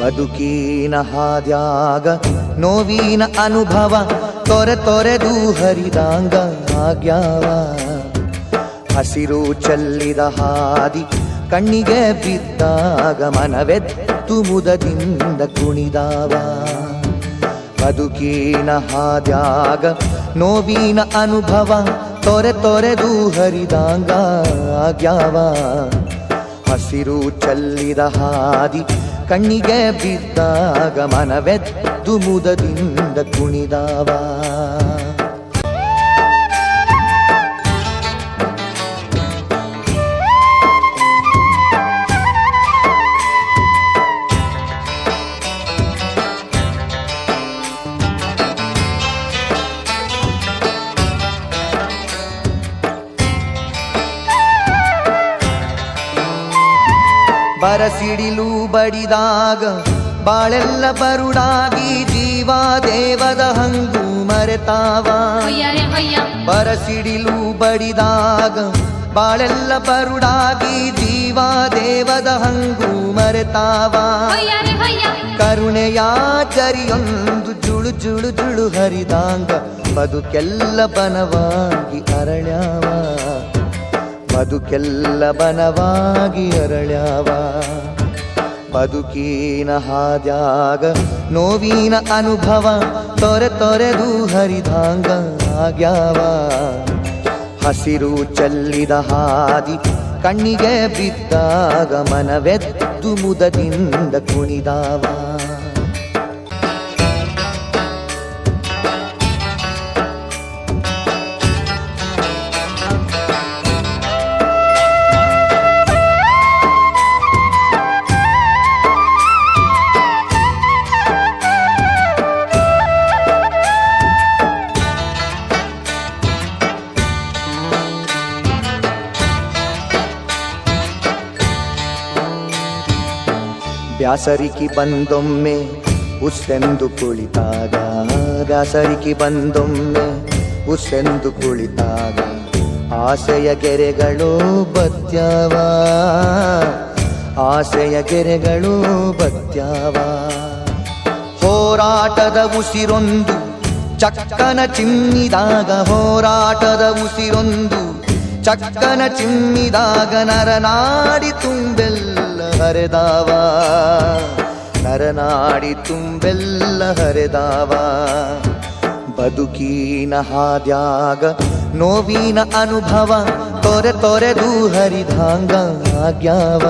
ಬದುಕಿನ ಹಾದ್ಯಾಗ ನೋವಿನ ಅನುಭವ, ತೊರೆ ತೊರೆದು ಹರಿದಾಂಗ ಆಗ್ಯಾವ. ಹಸಿರು ಚಲ್ಲಿದ ಹಾದಿ ಕಣ್ಣಿಗೆ ಬಿದ್ದಾಗ ಮನವೆತ್ತು ಮುದದಿಂದ ಕುಣಿದಾವ. ಬದುಕಿನ ಹಾದ್ಯಾಗ ನೋವಿನ ಅನುಭವ, ತೊರೆ ತೊರೆದು ಹರಿದಾಂಗ ಆಗ್ಯಾವ. ಹಸಿರು ಚಲ್ಲಿದ ಹಾದಿ ಕಣ್ಣಿಗೆ ಬಿದ್ದಾಗ ಮನವೆದ್ದು ಮುದದಿಂದ ಕುಣಿದಾವ. ಬರಸಿಡಿಲು ಬಡಿದಾಗ ಬಾಳೆಲ್ಲ ಬರುಡಾಗಿ ಜೀವ ದೇವದ ಹಂಗು ಮರೆತಾವ. ಬರಸಿಡಿಲು ಬಡಿದಾಗ ಬಾಳೆಲ್ಲ ಬರುಡಾಗಿ ಜೀವ ದೇವದ ಹಂಗು ಮರೆತಾವ. ಕರುಣೆಯ ಜರಿಯೊಂದು ಜುಳು ಜುಳು ಜುಳು ಹರಿದಾಂಗ ಬದುಕೆಲ್ಲ ಬನವಾಗಿ ಅರಳ್ಯಾವ ಬದುಕೆಲ್ಲ ಬನವಾಗಿ ಅರಳ್ಯಾವ. ಬದುಕಿನ ಹಾದ್ಯಾಗ ನೋವಿನ ಅನುಭವ ತೊರೆ ತೊರೆದು ಹರಿದಾಂಗ ಆಗ್ಯಾವ. ಹಸಿರು ಚೆಲ್ಲಿದ ಹಾದಿ ಕಣ್ಣಿಗೆ ಬಿದ್ದಾಗ ಮನವೆದ್ದು ಮುದದಿಂದ ಕುಣಿದಾವ. ಬ್ಯಾಸರಿಕಿ ಬಂದೊಮ್ಮೆ ಉಸ್ಸೆಂದು ಕುಳಿತಾಗ. ಬ್ಯಾಸರಿಕಿ ಬಂದೊಮ್ಮೆ ಉಸ್ಸೆಂದು ಕುಳಿತಾಗ. ಆಸೆಯ ಗೆರೆಗಳು ಬತ್ಯವ. ಆಸೆಯ ಗೆರೆಗಳು ಬತ್ಯವ. ಹೋರಾಟದ ಉಸಿರೊಂದು ಚಕ್ಕನ ಚಿಮ್ಮಿದಾಗ. ಹೋರಾಟದ ಉಸಿರೊಂದು ಚಕ್ಕನ ಚಿಮ್ಮಿದಾಗ ನರನಾಡಿ ತುಂಬೆಲ್ಲ ಹರೆದಾವ. ನರನಾಡಿ ತುಂಬೆಲ್ಲ ಹರೆದಾವ. ಬದುಕಿನ ಹಾದ್ಯಾಗ ನೋವಿನ ಅನುಭವ ತೊರೆ ತೊರೆದು ಹರಿದಾಂಗ ಆಗ್ಯಾವ.